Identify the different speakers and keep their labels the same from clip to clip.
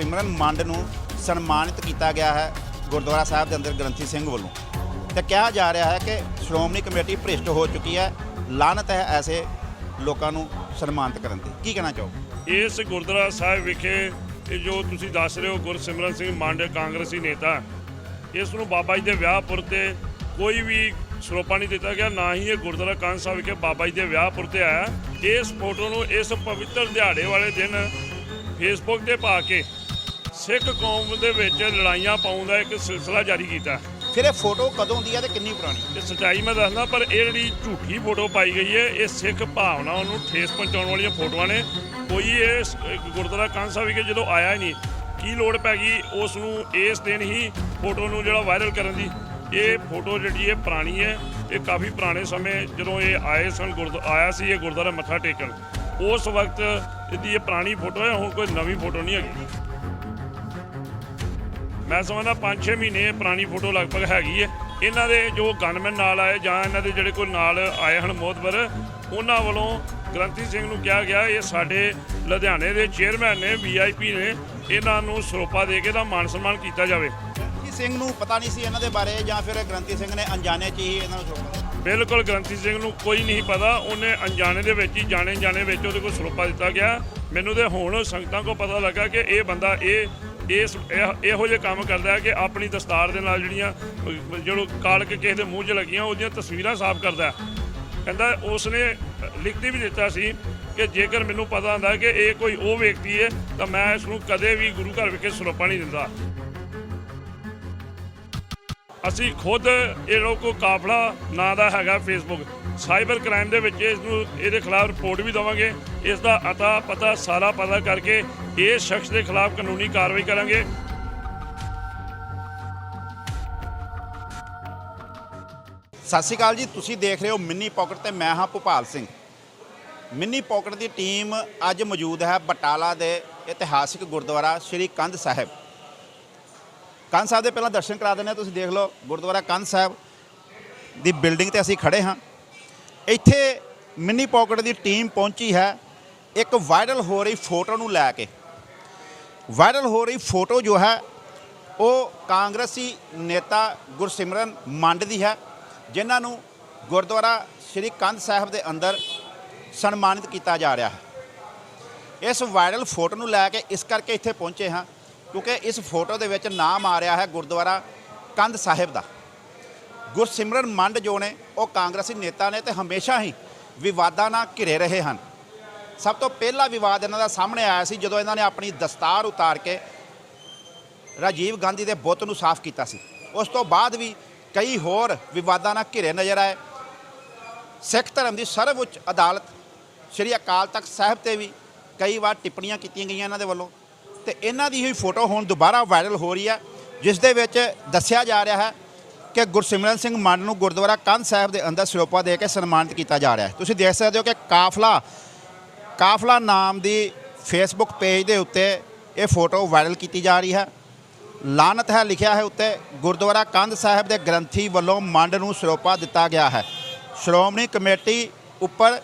Speaker 1: ਸਿਮਰਨ ਮੰਡ ਨੂੰ ਸਨਮਾਨਿਤ ਕੀਤਾ ਗਿਆ ਹੈ ਗੁਰਦੁਆਰਾ ਸਾਹਿਬ ਦੇ ਅੰਦਰ ਗ੍ਰੰਥੀ ਸਿੰਘ ਵੱਲੋਂ। ਤੇ ਕਿਹਾ ਜਾ ਰਿਹਾ ਹੈ ਕਿ ਸ਼੍ਰੋਮਣੀ ਕਮੇਟੀ ਭ੍ਰਿਸ਼ਟ ਹੋ ਚੁੱਕੀ ਹੈ। ਲਾਨਤ ਹੈ ਐਸੇ ਲੋਕਾਂ ਨੂੰ ਸਨਮਾਨਿਤ ਕਰਨ ਦੀ। ਕੀ ਕਹਿਣਾ ਚਾਹੋ
Speaker 2: ਇਸ ਗੁਰਦੁਆਰਾ ਸਾਹਿਬ ਵਿਖੇ ਇਹ ਜੋ ਤੁਸੀਂ ਦੱਸ ਰਹੇ ਹੋ ਗੁਰਸਿਮਰਨ ਸਿੰਘ ਮੰਡ, ਕਾਂਗਰਸੀ ਨੇਤਾ, ਇਸ ਨੂੰ ਬਾਬਾ ਜੀ ਦੇ ਵਿਆਹਪੁਰ ਤੇ ਕੋਈ ਵੀ ਸਰੋਪਾ ਨਹੀਂ ਦਿੱਤਾ ਗਿਆ, ਨਾ ਹੀ ਇਹ ਗੁਰਦੁਆਰਾ ਕਾਂਗ ਸਾਹਿਬ ਵਿਖੇ ਬਾਬਾ ਜੀ ਦੇ ਵਿਆਹਪੁਰ ਤੇ ਆਇਆ। ਇਸ ਫੋਟੋ ਨੂੰ ਇਸ ਪਵਿੱਤਰ ਦਿਹਾੜੇ ਵਾਲੇ ਦਿਨ ਫੇਸਬੁੱਕ ਤੇ ਪਾ ਕੇ ਸਿੱਖ ਕੌਮ ਦੇ ਵਿੱਚ ਲੜਾਈਆਂ ਪਾਉਣ ਦਾ ਇੱਕ ਸਿਲਸਿਲਾ ਜਾਰੀ ਕੀਤਾ।
Speaker 1: ਫਿਰ ਇਹ ਫੋਟੋ ਕਦੋਂ ਦੀ ਹੈ ਤੇ ਕਿੰਨੀ ਪੁਰਾਣੀ?
Speaker 2: ਇਹ ਸੱਚਾਈ ਮੈਂ ਦੱਸਦਾ ਪਰ ਇਹ ਜਿਹੜੀ ਝੂਠੀ ਫੋਟੋ ਪਾਈ ਗਈ ਹੈ ਇਹ ਸਿੱਖ ਭਾਵਨਾਵਾਂ ਨੂੰ ਠੇਸ ਪਹੁੰਚਾਉਣ ਵਾਲੀਆਂ ਫੋਟੋਆਂ ਨੇ। ਕੋਈ ਇਹ ਗੁਰਦੁਆਰਾ ਕੰਨ ਸਾਹਿਬ ਵਿਖੇ ਜਦੋਂ ਆਇਆ ਹੀ ਨਹੀਂ ਕੀ ਲੋੜ ਪੈ ਗਈ ਉਸ ਨੂੰ ਇਸ ਦਿਨ ਹੀ ਫੋਟੋ ਨੂੰ ਜਿਹੜਾ ਵਾਇਰਲ ਕਰਨ ਦੀ? ਇਹ ਫੋਟੋ ਜਿਹੜੀ ਹੈ ਪੁਰਾਣੀ ਹੈ ਇਹ ਕਾਫੀ ਪੁਰਾਣੇ ਸਮੇਂ ਜਦੋਂ ਇਹ ਆਏ ਸਨ ਗੁਰਦ ਆਇਆ ਸੀ ਇਹ ਗੁਰਦੁਆਰਾ ਮੱਥਾ ਟੇਕਣ। ਉਸ ਵਕਤ ਇਹਦੀ ਇਹ ਪੁਰਾਣੀ ਫੋਟੋ ਹੈ ਹੁਣ ਕੋਈ ਨਵੀਂ ਫੋਟੋ ਨਹੀਂ ਹੈਗੀ। ਮੈਂ ਸਮਝਦਾ 5-6 ਮਹੀਨੇ ਪੁਰਾਣੀ ਫੋਟੋ ਲਗਭਗ ਹੈਗੀ ਹੈ ਇਹਨਾਂ ਦੇ ਜੋ ਗਨਮੈਨ ਨਾਲ ਆਏ ਜਾਂ ਇਹਨਾਂ ਦੇ ਜਿਹੜੇ ਕੋਈ ਨਾਲ ਆਏ ਹਨ ਮੋਹਤਬਰ ਉਹਨਾਂ ਵੱਲੋਂ ਗ੍ਰੰਥੀ ਸਿੰਘ ਨੂੰ ਕਿਹਾ ਗਿਆ ਇਹ ਸਾਡੇ ਲੁਧਿਆਣੇ ਦੇ ਚੇਅਰਮੈਨ ਨੇ ਵੀਆਈਪੀ ਨੇ ਇਹਨਾਂ ਨੂੰ ਸਰੋਪਾ ਦੇ ਕੇ ਦਾ ਮਾਨ ਸਨਮਾਨ ਕੀਤਾ ਜਾਵੇ।
Speaker 1: ਗ੍ਰੰਥੀ ਸਿੰਘ ਨੂੰ ਪਤਾ ਨਹੀਂ ਸੀ ਇਹਨਾਂ ਦੇ ਬਾਰੇ ਜਾਂ ਫਿਰ ਗ੍ਰੰਥੀ ਸਿੰਘ ਨੇ ਅਣਜਾਣੇ ਚ ਹੀ ਇਹਨਾਂ ਨੂੰ ਛੋੜਿਆ
Speaker 2: ਬਿਲਕੁਲ ਗ੍ਰੰਥੀ ਸਿੰਘ ਨੂੰ ਕੋਈ ਨਹੀਂ ਪਤਾ ਉਹਨੇ ਅਣਜਾਣੇ ਦੇ ਵਿੱਚ ਹੀ ਜਾਣੇ ਜਾਣੇ ਵਿੱਚ ਉਹਦੇ ਕੋਲ ਸਰੋਪਾ ਦਿੱਤਾ ਗਿਆ। ਮੈਨੂੰ ਤੇ ਹੁਣ ਸੰਗਤਾਂ ਕੋ ਪਤਾ ਲੱਗਾ ਕਿ ਇਹ ਬੰਦਾ ਇਹ ਇਸ ਇਹ- ਇਹੋ ਜਿਹੇ ਕੰਮ ਕਰਦਾ ਹੈ ਕਿ ਆਪਣੀ ਦਸਤਾਰ ਦੇ ਨਾਲ ਜਿਹੜੀਆਂ ਅਹ, ਜਿਹੜੋ ਕਾਲਕ ਕਿਸੇ ਦੇ ਮੂੰਹ 'ਚ ਲੱਗੀਆਂ ਉਹਦੀਆਂ ਤਸਵੀਰਾਂ ਸਾਫ਼ ਕਰਦਾ ਹੈ। ਕਹਿੰਦਾ ਉਸਨੇ ਲਿਖਤੀ ਵੀ ਦਿੱਤਾ ਸੀ ਕਿ ਜੇਕਰ ਮੈਨੂੰ ਪਤਾ ਹੁੰਦਾ ਕਿ ਇਹ ਕੋਈ ਉਹ ਵਿਅਕਤੀ ਹੈ ਤਾਂ ਮੈਂ ਇਸ ਨੂੰ ਕਦੇ ਵੀ ਗੁਰੂ ਘਰ ਵਿਖੇ ਸਰੋਪਾ ਨਹੀਂ ਦਿੰਦਾ ਅਸੀਂ ਖੁਦ ਇਹ ਲੋਕੋ ਕਾਫਲਾ ਨਾਂ ਦਾ ਹੈਗਾ ਫੇਸਬੁੱਕ ਸਾਈਬਰ ਕ੍ਰਾਈਮ ਦੇ ਵਿੱਚ ਇਸ ਨੂੰ, ਇਹਦੇ ਖਿਲਾਫ ਰਿਪੋਰਟ ਵੀ ਦਵਾਂਗੇ। ਇਸ ਦਾ ਅਤਾ ਪਤਾ, ਸਾਰਾ ਪਤਾ ਕਰਕੇ ਇਸ ਸ਼ਖਸ ਦੇ ਖਿਲਾਫ ਕਾਨੂੰਨੀ ਕਾਰਵਾਈ ਕਰਾਂਗੇ।
Speaker 1: ਸਤਿ ਸ਼੍ਰੀ ਅਕਾਲ ਜੀ, ਤੁਸੀਂ ਦੇਖ ਰਹੇ ਹੋ ਮਿੰਨੀ ਪਾਕਟ ਤੇ ਮੈਂ ਹਾਂ ਭੋਪਾਲ ਸਿੰਘ। ਮਿੰਨੀ ਪਾਕਟ ਦੀ ਟੀਮ ਅੱਜ ਮੌਜੂਦ ਹੈ ਬਟਾਲਾ ਦੇ ਇਤਿਹਾਸਿਕ ਗੁਰਦੁਆਰਾ ਸ੍ਰੀ ਕੰਧ ਸਾਹਿਬ। ਕੰਧ ਸਾਹਿਬ ਦੇ ਪਹਿਲਾਂ ਦਰਸ਼ਨ ਕਰਾ ਦਿੰਦੇ ਹਾਂ, ਤੁਸੀਂ ਦੇਖ ਲਓ ਗੁਰਦੁਆਰਾ ਕੰਧ ਸਾਹਿਬ ਦੀ ਬਿਲਡਿੰਗ ਤੇ ਅਸੀਂ ਖੜੇ ਹਾਂ। ਇੱਥੇ ਮਿੰਨੀ ਪਾਕਟ ਦੀ ਟੀਮ ਪਹੁੰਚੀ ਹੈ। ਇੱਕ ਵਾਇਰਲ ਹੋ ਰਹੀ ਫੋਟੋ ਨੂੰ ਲੈ ਕੇ। ਵਾਇਰਲ ਹੋ ਰਹੀ ਫੋਟੋ ਜੋ ਹੈ, ਉਹ ਕਾਂਗਰਸੀ ਨੇਤਾ ਗੁਰਸਿਮਰਨ ਮੰਡ ਦੀ ਹੈ, ਜਿਨ੍ਹਾਂ ਨੂੰ ਗੁਰਦੁਆਰਾ ਸ੍ਰੀ ਕੰਧ ਸਾਹਿਬ ਦੇ ਅੰਦਰ ਸਨਮਾਨਿਤ ਕੀਤਾ ਜਾ ਰਿਹਾ ਹੈ। ਇਸ ਵਾਇਰਲ ਫੋਟੋ ਨੂੰ ਲੈ ਕੇ ਇਸ ਕਰਕੇ ਇੱਥੇ ਪਹੁੰਚੇ ਹਾਂ, ਕਿਉਂਕਿ ਇਸ ਫੋਟੋ ਦੇ ਵਿੱਚ ਨਾਮ ਆ ਰਿਹਾ ਹੈ ਗੁਰਦੁਆਰਾ ਕੰਧ ਸਾਹਿਬ ਦਾ। ਗੁਰਸਿਮਰਨ ਮੰਡ ਜੋ ਨੇ, ਉਹ ਕਾਂਗਰਸੀ ਨੇਤਾ ਨੇ ਤੇ ਹਮੇਸ਼ਾ ਹੀ ਵਿਵਾਦਾਂ ਨਾਲ ਘਿਰੇ ਰਹੇ ਹਨ। ਸਭ ਤੋਂ ਪਹਿਲਾ ਵਿਵਾਦ ਇਹਨਾਂ ਦਾ ਸਾਹਮਣੇ ਆਇਆ ਸੀ ਜਦੋਂ ਇਹਨਾਂ ਨੇ ਆਪਣੀ ਦਸਤਾਰ ਉਤਾਰ ਕੇ ਰਾਜੀਵ ਗਾਂਧੀ ਦੇ ਬੁੱਤ ਨੂੰ ਸਾਫ਼ ਕੀਤਾ ਸੀ। ਉਸ ਤੋਂ ਬਾਅਦ ਵੀ ਕਈ ਹੋਰ ਵਿਵਾਦਾਂ ਨਾਲ ਘਿਰੇ ਨਜ਼ਰ ਆਏ। ਸਿੱਖ ਧਰਮ ਦੀ ਸਰਵਉੱਚ ਅਦਾਲਤ ਸ੍ਰੀ ਅਕਾਲ ਤਖਤ ਸਾਹਿਬ ਤੇ ਵੀ ਕਈ ਵਾਰ ਟਿੱਪਣੀਆਂ ਕੀਤੀਆਂ ਗਈਆਂ ਇਹਨਾਂ ਦੇ ਵੱਲੋਂ ਤੇ ਇਹਨਾਂ ਦੀ ਹੀ ਫੋਟੋ ਹੁਣ ਦੁਬਾਰਾ ਵਾਇਰਲ ਹੋ ਰਹੀ ਹੈ, ਜਿਸ ਦੇ ਵਿੱਚ ਦੱਸਿਆ ਜਾ ਰਿਹਾ ਹੈ ਕਿ ਗੁਰਸਿਮਰਨ ਸਿੰਘ ਮੰਡ ਨੂੰ ਗੁਰਦੁਆਰਾ ਕੰਧ ਸਾਹਿਬ ਦੇ ਅੰਦਰ ਸਰੋਪਾ ਦੇ ਕੇ ਸਨਮਾਨਿਤ ਕੀਤਾ ਜਾ ਰਿਹਾ ਹੈ। ਤੁਸੀਂ ਦੇਖ ਸਕਦੇ ਹੋ ਕਿ ਕਾਫਲਾ ਕਾਫਲਾ ਨਾਮ ਦੀ ਫੇਸਬੁੱਕ ਪੇਜ ਦੇ ਉੱਤੇ ਇਹ ਫੋਟੋ ਵਾਇਰਲ ਕੀਤੀ ਜਾ ਰਹੀ ਹੈ। ਲਾਨਤ ਹੈ ਲਿਖਿਆ ਹੈ ਉੱਤੇ, ਗੁਰਦੁਆਰਾ ਕੰਧ ਸਾਹਿਬ ਦੇ ਗ੍ਰੰਥੀ ਵੱਲੋਂ ਮੰਡ ਨੂੰ ਸਰੋਪਾ ਦਿੱਤਾ ਗਿਆ ਹੈ। ਸ਼੍ਰੋਮਣੀ ਕਮੇਟੀ ਉੱਪਰ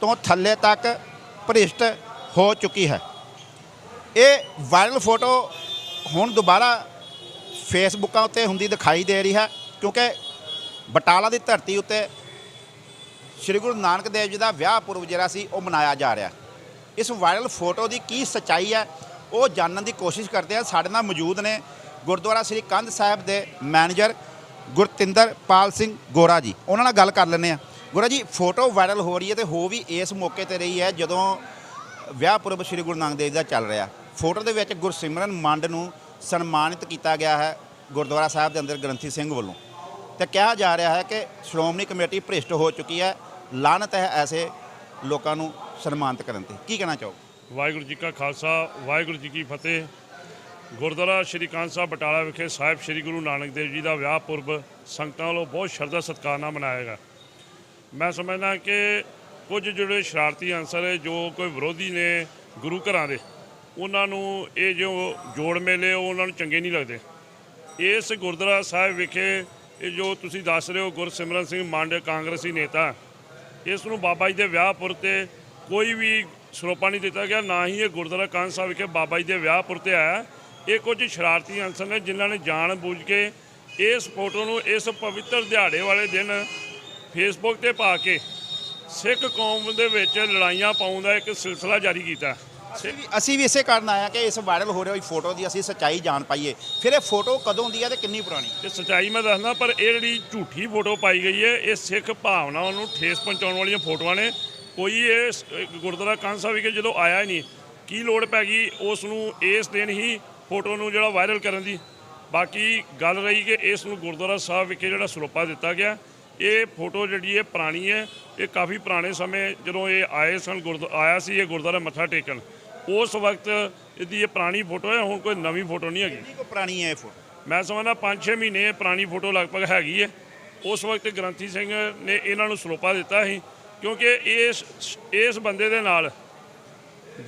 Speaker 1: ਤੋਂ ਥੱਲੇ ਤੱਕ ਭ੍ਰਿਸ਼ਟ ਹੋ ਚੁੱਕੀ ਹੈ। ਇਹ ਵਾਇਰਲ ਫੋਟੋ ਹੁਣ ਦੁਬਾਰਾ ਫੇਸਬੁੱਕਾਂ ਉੱਤੇ ਹੁੰਦੀ ਦਿਖਾਈ ਦੇ ਰਹੀ ਹੈ, ਕਿਉਂਕਿ ਬਟਾਲਾ ਦੀ ਧਰਤੀ ਉੱਤੇ ਸ਼੍ਰੀ ਗੁਰੂ ਨਾਨਕ ਦੇਵ ਜੀ ਦਾ ਵਿਆਹ ਪੁਰਬ ਜਿਹੜਾ ਸੀ, ਉਹ ਮਨਾਇਆ ਜਾ ਰਿਹਾ। ਇਸ ਵਾਇਰਲ ਫੋਟੋ ਦੀ ਕੀ ਸਚਾਈ ਹੈ, ਉਹ ਜਾਣਨ ਦੀ ਕੋਸ਼ਿਸ਼ ਕਰਦੇ ਆ ਸਾਡੇ ਨਾਲ ਮੌਜੂਦ ਨੇ ਗੁਰਦੁਆਰਾ ਸ੍ਰੀ ਕੰਧ ਸਾਹਿਬ ਦੇ ਮੈਨੇਜਰ ਗੁਰਤਿੰਦਰ ਪਾਲ ਸਿੰਘ ਗੋਰਾ ਜੀ। ਉਹਨਾਂ ਨਾਲ ਗੱਲ ਕਰ ਲੈਂਦੇ ਆ ਗੋਰਾ ਜੀ, ਫੋਟੋ ਵਾਇਰਲ ਹੋ ਰਹੀ ਹੈ ਤੇ ਹੋ ਵੀ ਇਸ ਮੌਕੇ ਤੇ ਰਹੀ ਹੈ, ਜਦੋਂ ਵਿਆਹ ਪੁਰਬ ਸ੍ਰੀ ਗੁਰੂ ਨਾਨਕ ਦੇਵ ਜੀ ਦਾ ਚੱਲ ਰਿਹਾ। ਫੋਟੋ ਦੇ ਵਿੱਚ ਗੁਰਸਿਮਰਨ ਮੰਡ ਨੂੰ ਸਨਮਾਨਿਤ ਕੀਤਾ ਗਿਆ ਹੈ ਗੁਰਦੁਆਰਾ ਸਾਹਿਬ ਦੇ ਅੰਦਰ ਗ੍ਰੰਥੀ ਸਿੰਘ ਵੱਲੋਂ। ਤੇ ਕਿਹਾ ਜਾ ਰਿਹਾ ਹੈ ਕਿ ਸ਼੍ਰੋਮਣੀ ਕਮੇਟੀ ਭ੍ਰਿਸ਼ਟ ਹੋ ਚੁੱਕੀ ਹੈ। ਲਾਨਤ ਹੈ ਐਸੇ ਲੋਕਾਂ ਨੂੰ ਸਨਮਾਨਿਤ ਕਰਨ ਤੇ। ਕੀ ਕਹਿਣਾ ਚਾਹੋ
Speaker 2: ਵਾਹਿਗੁਰੂ ਜੀ ਕਾ ਖਾਲਸਾ, ਵਾਹਿਗੁਰੂ ਜੀ ਕੀ ਫਤਿਹ। ਗੁਰਦੁਆਰਾ ਸ਼੍ਰੀ ਕਾਂਨ ਸਾਹਿਬ ਬਟਾਲਾ ਵਿਖੇ ਸਾਹਿਬ ਸ਼੍ਰੀ ਗੁਰੂ ਨਾਨਕ ਦੇਵ ਜੀ ਦਾ ਵਿਆਹ ਪੁਰਬ ਸੰਗਤਾਂ ਵੱਲੋਂ ਬਹੁਤ ਸ਼ਰਧਾ ਸਤਿਕਾਰ ਨਾਲ ਮਨਾਇਆ ਗਿਆ। ਮੈਂ ਸਮਝਦਾ ਕਿ ਕੁਝ ਜਿਹੜੇ ਸ਼ਰਾਰਤੀ ਅਨਸਰ ਹੈ, ਜੋ ਕੋਈ ਵਿਰੋਧੀ ਨੇ ਗੁਰੂ ਘਰਾਂ ਦੇ ਉਹਨਾਂ ਨੂੰ ਇਹ ਜੋ ਜੋੜ ਮੇਲੇ ਉਹ ਉਹਨਾਂ ਨੂੰ ਚੰਗੇ ਨਹੀਂ ਲੱਗਦੇ। ਇਸ ਗੁਰਦੁਆਰਾ ਸਾਹਿਬ ਵਿਖੇ ਇਹ ਜੋ ਤੁਸੀਂ ਦੱਸ ਰਹੇ ਹੋ, ਗੁਰਸਿਮਰਨ ਸਿੰਘ ਮੰਡ ਕਾਂਗਰਸੀ ਨੇਤਾ, ਇਸ ਨੂੰ ਬਾਬਾ ਜੀ ਦੇ ਵਿਆਹ ਪੁਰ ਤੇ ਕੋਈ ਵੀ ਸਰੋਪਾ ਨਹੀਂ ਦਿੱਤਾ ਗਿਆ, ਨਾ ਹੀ ਇਹ ਗੁਰਦੁਆਰਾ ਕਾਂਨ ਸਾਹਿਬ ਵਿਖੇ ਬਾਬਾ ਜੀ ਦੇ ਵਿਆਹ ਪੁਰ ਤੇ ਆਇਆ। ਇਹ ਕੁਝ ਸ਼ਰਾਰਤੀ ਅਨਸਰ ਨੇ ਜਿਨ੍ਹਾਂ ਨੇ ਜਾਣ ਬੁੱਝ ਕੇ ਇਸ ਫੋਟੋ ਨੂੰ ਇਸ ਪਵਿੱਤਰ ਦਿਹਾੜੇ ਵਾਲੇ ਦਿਨ ਫੇਸਬੁੱਕ ਤੇ ਪਾ ਕੇ ਸਿੱਖ ਕੌਮ ਦੇ ਵਿੱਚ ਲੜਾਈਆਂ ਪਾਉਣ ਦਾ ਇੱਕ ਸਿਲਸਿਲਾ ਜਾਰੀ ਕੀਤਾ।
Speaker 1: ਅਸੀਂ ਵੀ- ਅਸੀਂ ਵੀ ਇਸੇ ਕਾਰਨ ਆਇਆ ਕਿ ਇਸ ਵਾਇਰਲ ਹੋ ਰਹੀ ਫੋਟੋ ਦੀ ਅਸੀਂ ਸੱਚਾਈ ਜਾਣ ਪਾਈਏ। ਫਿਰ ਇਹ ਫੋਟੋ ਕਦੋਂ ਦੀ ਹੈ ਤੇ ਕਿੰਨੀ ਪੁਰਾਣੀ?
Speaker 2: ਤੇ ਸਚਾਈ ਮੈਂ ਦੱਸਦਾ, ਪਰ ਇਹ ਜਿਹੜੀ ਝੂਠੀ ਫੋਟੋ ਪਾਈ ਗਈ ਹੈ, ਇਹ ਸਿੱਖ ਭਾਵਨਾਵਾਂ ਨੂੰ ਠੇਸ ਪਹੁੰਚਾਉਣ ਵਾਲੀਆਂ ਫੋਟੋਆਂ ਨੇ। ਕੋਈ ਇਹ ਸ- ਗੁਰਦੁਆਰਾ ਕੰਨ ਸਾਹਿਬ ਵਿਖੇ ਜਦੋਂ ਆਇਆ ਹੀ ਨਹੀਂ, ਕੀ ਲੋੜ ਪੈ ਗਈ ਉਸ ਨੂੰ ਇਸ ਦਿਨ ਹੀ ਫੋਟੋ ਨੂੰ ਜਿਹੜਾ ਵਾਇਰਲ ਕਰਨ ਦੀ? ਬਾਕੀ ਗੱਲ ਰਹੀ ਕਿ ਇਸ ਨੂੰ ਗੁਰਦੁਆਰਾ ਸਾਹਿਬ ਵਿਖੇ ਜਿਹੜਾ ਸਰੋਪਾ ਦਿੱਤਾ ਗਿਆ। ਇਹ ਫੋਟੋ ਜਿਹੜੀ ਹੈ ਪੁਰਾਣੀ ਹੈ, ਇਹ ਕਾਫੀ ਪੁਰਾਣੇ ਸਮੇਂ ਜਦੋਂ ਇਹ ਆਏ ਸਨ, ਗੁਰਦ ਆਇਆ ਸੀ, ਇਹ ਗੁਰਦੁਆਰਾ ਮੱਥਾ ਟੇਕਣ। ਉਸ ਵਕਤ ਇਹਦੀ ਇਹ ਪੁਰਾਣੀ ਫੋਟੋ ਹੈ ਹੁਣ ਕੋਈ ਨਵੀਂ ਫੋਟੋ ਨਹੀਂ ਹੈਗੀ।
Speaker 1: ਕੁ ਪੁਰਾਣੀ ਹੈ ਇਹ ਫੋਟੋ?
Speaker 2: ਮੈਂ ਸਮਝਦਾ 5-6 ਮਹੀਨੇ ਇਹ ਪੁਰਾਣੀ ਫੋਟੋ ਲਗਭਗ ਹੈਗੀ ਹੈ। ਉਸ ਵਕਤ ਗ੍ਰੰਥੀ ਸਿੰਘ ਨੇ ਇਹਨਾਂ ਨੂੰ ਸਰੋਪਾ ਦਿੱਤਾ ਸੀ ਕਿਉਂਕਿ ਇਸ ਇਸ ਬੰਦੇ ਦੇ ਨਾਲ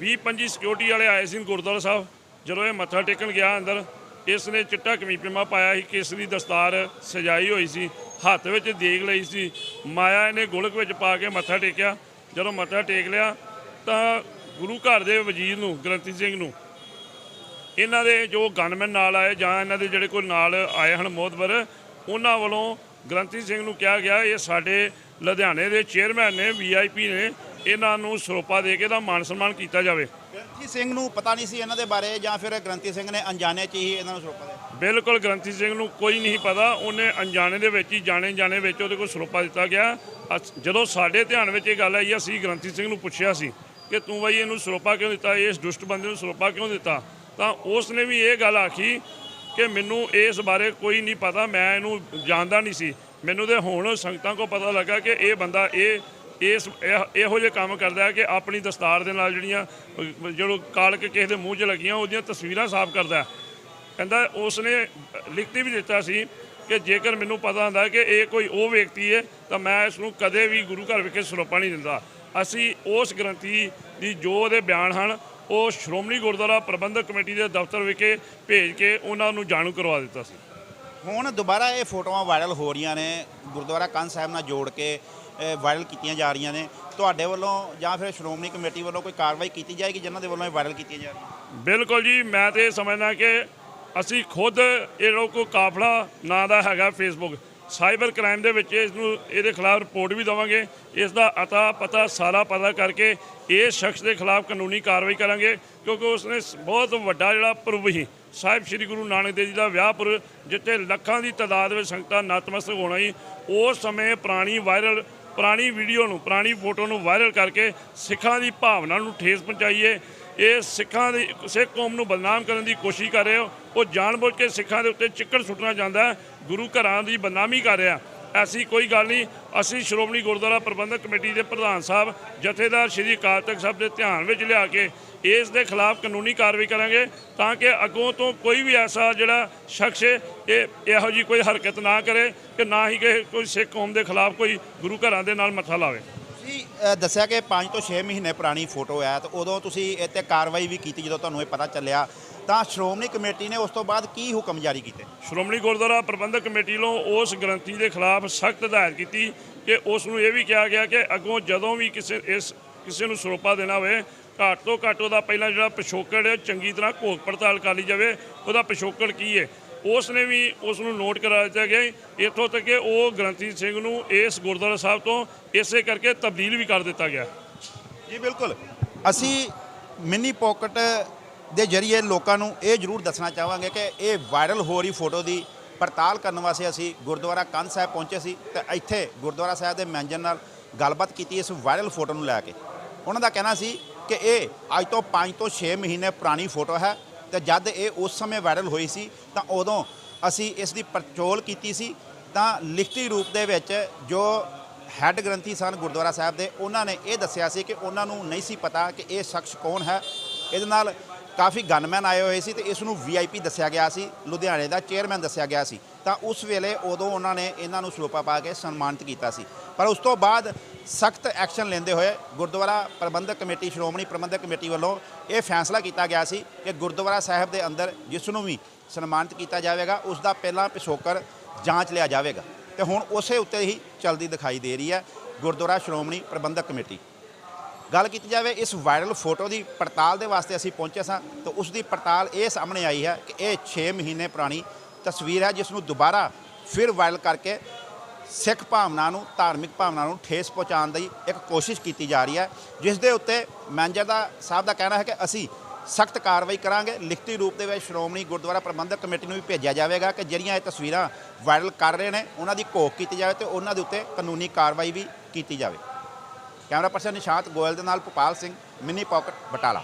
Speaker 2: 20-25 ਸਿਕਿਉਰਿਟੀ ਵਾਲੇ ਆਏ ਸੀ ਗੁਰਦੁਆਰਾ ਸਾਹਿਬ। ਜਦੋਂ ਇਹ ਮੱਥਾ ਟੇਕਣ ਗਿਆ ਅੰਦਰ ਇਸ ਨੇ ਚਿੱਟਾ ਕਮੀਜ਼ ਪਜਾਮਾ ਪਾਇਆ ਸੀ ਕੇਸਰੀ ਦਸਤਾਰ ਸਜਾਈ ਹੋਈ ਸੀ ਹੱਥ ਵਿੱਚ ਦੇਗ ਲਈ ਸੀ। ਮਾਇਆ ਇਹਨੇ ਗੁਲਕ ਵਿੱਚ ਪਾ ਕੇ ਮੱਥਾ ਟੇਕਿਆ। ਜਦੋਂ ਮੱਥਾ ਟੇਕ ਲਿਆ ਤਾਂ ਗੁਰੂ ਘਰ ਦੇ ਵਜ਼ੀਰ ਨੂੰ ਗ੍ਰੰਥੀ ਸਿੰਘ ਨੂੰ। ਇਹਨਾਂ ਦੇ ਜੋ ਗਨਮੈਨ ਨਾਲ ਆਏ ਜਾਂ ਇਹਨਾਂ ਦੇ ਜਿਹੜੇ ਕੋਈ ਨਾਲ ਆਏ ਹਨ ਮੋਦਬਰ ਉਹਨਾਂ ਵੱਲੋਂ ਗ੍ਰੰਥੀ ਸਿੰਘ ਨੂੰ ਕਿਹਾ ਗਿਆ ਇਹ ਸਾਡੇ ਲੁਧਿਆਣੇ ਦੇ ਚੇਅਰਮੈਨ ਨੇ ਵੀਆਈਪੀ ਨੇ ਇਹਨਾਂ ਨੂੰ ਸਰੋਪਾ ਦੇ ਕੇ ਦਾ ਮਾਨ ਸਨਮਾਨ ਕੀਤਾ ਜਾਵੇ।
Speaker 1: ਗ੍ਰੰਥੀ ਸਿੰਘ ਨੂੰ ਪਤਾ ਨਹੀਂ ਸੀ ਇਹਨਾਂ ਦੇ ਬਾਰੇ ਜਾਂ ਫਿਰ ਗ੍ਰੰਥੀ ਸਿੰਘ ਨੇ ਅਣਜਾਣੇ ਚ ਹੀ ਇਹਨਾਂ ਨੂੰ ਸਰੋਪਾ ਦੇ
Speaker 2: ਬਿਲਕੁਲ ਗ੍ਰੰਥੀ ਸਿੰਘ ਨੂੰ ਕੋਈ ਨਹੀਂ ਪਤਾ ਉਹਨੇ ਅਣਜਾਣੇ ਦੇ ਵਿੱਚ ਹੀ ਜਾਣੇ ਜਾਣੇ ਵਿੱਚ ਉਹਦੇ ਕੋਲ ਸਰੋਪਾ ਦਿੱਤਾ ਗਿਆ। ਜਦੋਂ ਸਾਡੇ ਧਿਆਨ ਵਿੱਚ ਇਹ ਗੱਲ ਆਈ ਅਸੀਂ ਗ੍ਰੰਥੀ ਸਿੰਘ ਨੂੰ ਪੁੱਛਿਆ ਸੀ। ਕਿ ਤੂੰ ਬਾਈ ਇਹਨੂੰ ਸਰੋਪਾ ਕਿਉਂ ਦਿੱਤਾ? ਇਸ ਦੁਸ਼ਟ ਬੰਦੇ ਨੂੰ ਸਰੋਪਾ ਕਿਉਂ ਦਿੱਤਾ? ਤਾਂ ਉਸ ਨੇ ਵੀ ਇਹ ਗੱਲ ਆਖੀ ਕਿ ਮੈਨੂੰ ਇਸ ਬਾਰੇ ਕੋਈ ਨਹੀਂ ਪਤਾ ਮੈਂ ਇਹਨੂੰ ਜਾਣਦਾ ਨਹੀਂ ਸੀ। ਮੈਨੂੰ ਤੇ ਹੁਣ ਸੰਗਤਾਂ ਕੋ ਪਤਾ ਲੱਗਾ ਕਿ ਇਹ ਬੰਦਾ ਇਹ ਇਸ ਇਹ- ਇਹੋ ਜਿਹੇ ਕੰਮ ਕਰਦਾ ਹੈ ਕਿ ਆਪਣੀ ਦਸਤਾਰ ਦੇ ਨਾਲ ਜਿਹੜੀਆਂ ਅਹ, ਜਿਹੜੋ ਕਾਲਕ ਕਿਸੇ ਦੇ ਮੂੰਹ 'ਚ ਲੱਗੀਆਂ ਉਹਦੀਆਂ ਤਸਵੀਰਾਂ ਸਾਫ਼ ਕਰਦਾ। ਕਹਿੰਦਾ ਉਸ ਨੇ ਲਿਖਤੀ ਵੀ ਦਿੱਤਾ ਸੀ ਕਿ ਜੇਕਰ ਮੈਨੂੰ ਪਤਾ ਹੁੰਦਾ ਕਿ ਇਹ ਕੋਈ ਉਹ ਵਿਅਕਤੀ ਹੈ ਤਾਂ ਮੈਂ ਇਸ ਨੂੰ ਕਦੇ ਵੀ ਗੁਰੂ ਘਰ ਵਿਖੇ ਸਰੋਪਾ ਨਹੀਂ ਦਿੰਦਾ। ਅਸੀਂ ਉਸ ਗ੍ਰੰਥੀ ਦੀ ਜੋ ਉਹਦੇ ਬਿਆਨ ਹਨ ਉਹ ਸ਼੍ਰੋਮਣੀ ਗੁਰਦੁਆਰਾ ਪ੍ਰਬੰਧਕ ਕਮੇਟੀ ਦੇ ਦਫ਼ਤਰ ਵਿਖੇ ਭੇਜ ਕੇ ਉਹਨਾਂ ਨੂੰ ਜਾਣੂ ਕਰਵਾ ਦਿੱਤਾ ਸੀ।
Speaker 1: ਹੁਣ ਦੁਬਾਰਾ ਇਹ ਫੋਟੋਆਂ ਵਾਇਰਲ ਹੋ ਰਹੀਆਂ ਨੇ ਗੁਰਦੁਆਰਾ ਕੰਨ ਸਾਹਿਬ ਨਾਲ ਜੋੜ ਕੇ ਵਾਇਰਲ ਕੀਤੀਆਂ ਜਾ ਰਹੀਆਂ ਨੇ। ਤੁਹਾਡੇ ਵੱਲੋਂ ਜਾਂ ਫਿਰ ਸ਼੍ਰੋਮਣੀ ਕਮੇਟੀ ਵੱਲੋਂ ਕੋਈ ਕਾਰਵਾਈ ਕੀਤੀ ਜਾਏਗੀ ਜਿਨ੍ਹਾਂ ਦੇ ਵੱਲੋਂ ਇਹ ਵਾਇਰਲ ਕੀਤੀਆਂ ਜਾ ਰਹੀਆਂ
Speaker 2: ਬਿਲਕੁਲ ਜੀ ਮੈਂ ਤੇ ਸਮਝਦਾ ਕਿ ਅਸੀਂ ਖੁਦ ਇਹ ਲੋਕ ਕਾਫਲਾ ਨਾਂ ਦਾ ਹੈਗਾ ਫੇਸਬੁੱਕ ਸਾਈਬਰ ਕ੍ਰਾਈਮ ਦੇ ਵਿੱਚ ਇਸ ਨੂੰ, ਇਹਦੇ ਖਿਲਾਫ ਰਿਪੋਰਟ ਵੀ ਦਵਾਂਗੇ। ਇਸ ਦਾ ਅਤਾ ਪਤਾ ਸਾਰਾ ਪਤਾ ਕਰਕੇ ਇਸ ਸ਼ਖਸ ਦੇ ਖਿਲਾਫ ਕਾਨੂੰਨੀ ਕਾਰਵਾਈ ਕਰਾਂਗੇ, ਕਿਉਂਕਿ ਉਸਨੇ ਬਹੁਤ ਵੱਡਾ ਜਿਹੜਾ ਪੁਰਬ ਸੀ। ਸਾਹਿਬ ਸ੍ਰੀ ਗੁਰੂ ਨਾਨਕ ਦੇਵ ਜੀ ਦਾ ਵਿਆਹ ਪੁਰ, ਜਿੱਥੇ ਲੱਖਾਂ ਦੀ ਤਾਦਾਦ ਵਿੱਚ ਸੰਗਤਾਂ ਨਤਮਸਤਕ ਹੋਣਾ ਸੀ, ਉਸ ਸਮੇਂ ਪੁਰਾਣੀ ਵਾਇਰਲ, ਪੁਰਾਣੀ ਵੀਡੀਓ ਨੂੰ, ਪੁਰਾਣੀ ਫੋਟੋ ਨੂੰ ਵਾਇਰਲ ਕਰਕੇ ਸਿੱਖਾਂ ਦੀ ਭਾਵਨਾ ਨੂੰ ਠੇਸ ਪਹੁੰਚਾਈਏ ਇਹ ਸਿੱਖਾਂ ਦੀ, ਸਿੱਖ ਕੌਮ ਨੂੰ ਬਦਨਾਮ ਕਰਨ ਦੀ ਕੋਸ਼ਿਸ਼ ਕਰ ਰਹੇ ਹੋ। ਉਹ ਜਾਣਬੁੱਝ ਕੇ ਸਿੱਖਾਂ ਦੇ ਉੱਤੇ ਚਿੱਕੜ ਸੁੱਟਣਾ ਚਾਹੁੰਦਾ ਗੁਰੂ ਘਰਾਂ ਦੀ ਬਦਨਾਮੀ ਕਰ ਰਿਹਾ। ਐਸੀ ਕੋਈ ਗੱਲ ਨਹੀਂ। ਅਸੀਂ ਸ਼੍ਰੋਮਣੀ ਗੁਰਦੁਆਰਾ ਪ੍ਰਬੰਧਕ ਕਮੇਟੀ ਦੇ ਪ੍ਰਧਾਨ ਸਾਹਿਬ, ਜਥੇਦਾਰ ਸ਼੍ਰੀ ਅਕਾਲ ਤਖਤ ਸਾਹਿਬ ਦੇ ਧਿਆਨ ਵਿੱਚ ਲਿਆ ਕੇ ਇਸ ਦੇ ਖਿਲਾਫ ਕਾਨੂੰਨੀ ਕਾਰਵਾਈ ਕਰਾਂਗੇ ਤਾਂ ਕਿ ਅੱਗੋਂ ਤੋਂ ਕੋਈ ਵੀ ਐਸਾ ਜਿਹੜਾ ਸ਼ਖਸ ਇਹ ਇਹੋ ਜੀ ਕੋਈ ਹਰਕਤ ਨਾ ਕਰੇ ਕਿ ਨਾ ਹੀ ਕਿ ਕੋਈ ਸਿੱਖ ਕੌਮ ਦੇ ਖਿਲਾਫ ਕੋਈ ਗੁਰੂ ਘਰਾਂ ਦੇ ਨਾਲ ਮੱਥਾ ਲਾਵੇ।
Speaker 1: ਤੁਸੀਂ ਦੱਸਿਆ ਕਿ 5 ਤੋਂ 6 ਮਹੀਨੇ ਪੁਰਾਣੀ ਫੋਟੋ ਹੈ, ਤੇ ਉਦੋਂ ਤੁਸੀਂ ਇਹ ਤੇ ਕਾਰਵਾਈ ਵੀ ਕੀਤੀ ਜਦੋਂ ਤੁਹਾਨੂੰ ਇਹ ਪਤਾ ਚੱਲਿਆ। ਤਾਂ ਸ਼੍ਰੋਮਣੀ ਕਮੇਟੀ ਨੇ ਉਸ ਤੋਂ ਬਾਅਦ ਕੀ ਹੁਕਮ ਜਾਰੀ ਕੀਤੇ?
Speaker 2: ਸ਼੍ਰੋਮਣੀ ਗੁਰਦੁਆਰਾ ਪ੍ਰਬੰਧਕ ਕਮੇਟੀ ਵੱਲੋਂ ਉਸ ਗ੍ਰੰਥੀ ਦੇ ਖਿਲਾਫ ਸਖਤ ਹਦਾਇਤ ਕੀਤੀ ਕਿ ਉਸ ਨੂੰ ਇਹ ਵੀ ਕਿਹਾ ਗਿਆ ਕਿ ਅੱਗੋਂ ਜਦੋਂ ਵੀ ਕਿਸੇ, ਇਸ, ਕਿਸੇ ਨੂੰ ਸਰੋਪਾ ਦੇਣਾ ਹੋਵੇ, ਘੱਟ ਤੋਂ ਘੱਟ ਉਹਦਾ ਪਹਿਲਾਂ ਜਿਹੜਾ ਪਿਛੋਕੜ ਹੈ, ਚੰਗੀ ਤਰ੍ਹਾਂ ਘੋਖ ਪੜਤਾਲ ਕਰ ਲਈ ਜਾਵੇ। ਉਹਦਾ ਪਿਛੋਕੜ ਕੀ ਹੈ? ਉਸ ਨੇ ਵੀ ਉਸ ਨੂੰ ਨੋਟ ਕਰਾ ਦਿੱਤਾ ਗਿਆ ਇੱਥੋਂ ਤੱਕ ਕਿ ਉਹ ਗ੍ਰੰਥੀ ਸਿੰਘ ਨੂੰ ਇਸ ਗੁਰਦੁਆਰਾ ਸਾਹਿਬ ਤੋਂ ਇਸੇ ਕਰਕੇ ਤਬਦੀਲ ਵੀ ਕਰ ਦਿੱਤਾ ਗਿਆ।
Speaker 1: ਜੀ, ਬਿਲਕੁਲ। ਅਸੀਂ ਮਿੰਨੀ ਪਾਕਟ ਦੇ ਜਰੀਏ ਲੋਕਾਂ ਨੂੰ ਇਹ ਜ਼ਰੂਰ ਦੱਸਣਾ ਚਾਹਾਂਗੇ ਕਿ ਇਹ ਵਾਇਰਲ ਹੋ ਰਹੀ ਫੋਟੋ ਦੀ ਪੜਤਾਲ ਕਰਨ ਵਾਸਤੇ ਅਸੀਂ ਗੁਰਦੁਆਰਾ ਕੰਨ ਸਾਹਿਬ ਪਹੁੰਚੇ ਸੀ ਤੇ ਇੱਥੇ ਗੁਰਦੁਆਰਾ ਸਾਹਿਬ ਦੇ ਮੈਨੇਜਰ ਨਾਲ ਗੱਲਬਾਤ ਕੀਤੀ ਇਸ ਵਾਇਰਲ ਫੋਟੋ ਨੂੰ ਲੈ ਕੇ। ਉਹਨਾਂ ਦਾ ਕਹਿਣਾ ਸੀ ਕਿ ਇਹ ਅੱਜ ਤੋਂ 5 ਤੋਂ 6 ਮਹੀਨੇ ਪੁਰਾਣੀ ਫੋਟੋ ਹੈ। ਤੇ ਜਦ ਇਹ ਉਸ ਸਮੇਂ ਵਾਇਰਲ ਹੋਈ ਸੀ, ਤਾਂ ਉਦੋਂ ਅਸੀਂ ਇਸ ਦੀ ਪੜਚੋਲ ਕੀਤੀ ਸੀ। ਤਾਂ ਲਿਖਤੀ ਰੂਪ ਦੇ ਵਿੱਚ ਜੋ ਹੈੱਡ ਗ੍ਰੰਥੀ ਸਨ ਗੁਰਦੁਆਰਾ ਸਾਹਿਬ ਦੇ, ਉਹਨਾਂ ਨੇ ਇਹ ਦੱਸਿਆ ਸੀ ਕਿ ਉਹਨਾਂ ਨੂੰ ਨਹੀਂ ਸੀ ਪਤਾ ਕਿ ਇਹ ਸ਼ਖਸ ਕੌਣ ਹੈ। ਇਹਦੇ ਨਾਲ ਕਾਫੀ ਗਨਮੈਨ ਆਏ ਹੋਏ ਸੀ ਤੇ ਇਸ ਨੂੰ ਵੀਆਈਪੀ ਦੱਸਿਆ ਗਿਆ ਸੀ, ਲੁਧਿਆਣੇ ਦਾ ਚੇਅਰਮੈਨ ਦੱਸਿਆ ਗਿਆ ਸੀ। ਤਾਂ ਉਸ ਵੇਲੇ ਉਦੋਂ ਉਹਨਾਂ ਨੇ ਇਹਨਾਂ ਨੂੰ ਸਰੋਪਾ ਪਾ ਕੇ ਸਨਮਾਨਿਤ ਕੀਤਾ ਸੀ। ਪਰ ਉਸ ਤੋਂ ਬਾਅਦ ਸਖਤ ਐਕਸ਼ਨ ਲੈਂਦੇ ਹੋਏ ਗੁਰਦੁਆਰਾ ਪ੍ਰਬੰਧਕ ਕਮੇਟੀ, ਸ਼੍ਰੋਮਣੀ ਪ੍ਰਬੰਧਕ ਕਮੇਟੀ ਵੱਲੋਂ ਇਹ ਫੈਸਲਾ ਕੀਤਾ ਗਿਆ ਸੀ ਕਿ ਗੁਰਦੁਆਰਾ ਸਾਹਿਬ ਦੇ ਅੰਦਰ ਜਿਸ ਨੂੰ ਵੀ ਸਨਮਾਨਿਤ ਕੀਤਾ ਜਾਵੇਗਾ, ਉਸ ਦਾ ਪਹਿਲਾਂ ਪਿਛੋਕਰ ਜਾਂਚ ਲਿਆ ਜਾਵੇਗਾ। ਤੇ ਹੁਣ ਉਸੇ ਉੱਤੇ ਹੀ ਚਲਦੀ ਦਿਖਾਈ ਦੇ ਰਹੀ ਹੈ ਗੁਰਦੁਆਰਾ ਸ਼੍ਰੋਮਣੀ ਪ੍ਰਬੰਧਕ ਕਮੇਟੀ। ਗੱਲ ਕੀਤੀ ਜਾਵੇ, ਇਸ ਵਾਇਰਲ ਫੋਟੋ ਦੀ ਪੜਤਾਲ ਦੇ ਵਾਸਤੇ ਅਸੀਂ ਪਹੁੰਚੇ ਸਾਂ ਤਾਂ ਉਸ ਦੀ ਪੜਤਾਲ ਇਹ ਸਾਹਮਣੇ ਆਈ ਹੈ ਕਿ ਇਹ 6 ਮਹੀਨੇ ਪੁਰਾਣੀ ਤਸਵੀਰ ਹੈ, ਜਿਸ ਨੂੰ ਦੁਬਾਰਾ ਫਿਰ ਵਾਇਰਲ ਕਰਕੇ ਸਿੱਖ ਭਾਵਨਾ ਨੂੰ, ਧਾਰਮਿਕ ਭਾਵਨਾ ਨੂੰ ਠੇਸ ਪਹੁੰਚਾਉਣ ਦੀ ਇੱਕ ਕੋਸ਼ਿਸ਼ ਕੀਤੀ ਜਾ ਰਹੀ ਹੈ, ਜਿਸ ਦੇ ਉੱਤੇ ਮੈਨੇਜਰ ਦਾ, ਸਾਹਿਬ ਦਾ ਕਹਿਣਾ ਹੈ ਕਿ ਅਸੀਂ ਸਖਤ ਕਾਰਵਾਈ ਕਰਾਂਗੇ। ਲਿਖਤੀ ਰੂਪ ਦੇ ਵਿੱਚ ਸ਼੍ਰੋਮਣੀ ਗੁਰਦੁਆਰਾ ਪ੍ਰਬੰਧਕ ਕਮੇਟੀ ਨੂੰ ਵੀ ਭੇਜਿਆ ਜਾਵੇਗਾ ਕਿ ਜਿਹੜੀਆਂ ਇਹ ਤਸਵੀਰਾਂ ਵਾਇਰਲ ਕਰ ਰਹੇ ਨੇ, ਉਹਨਾਂ ਦੀ ਘੋਖ ਕੀਤੀ ਜਾਵੇ ਤੇ ਉਹਨਾਂ ਦੇ ਉੱਤੇ ਕਾਨੂੰਨੀ ਕਾਰਵਾਈ ਵੀ ਕੀਤੀ ਜਾਵੇ। ਕੈਮਰਾ ਪਰਸਨ ਨਿਸ਼ਾਂਤ ਗੋਇਲ ਦੇ ਨਾਲ ਭੋਪਾਲ ਸਿੰਘ ਮਿੰਨੀ ਪਾਕਟ ਬਟਾਲਾ।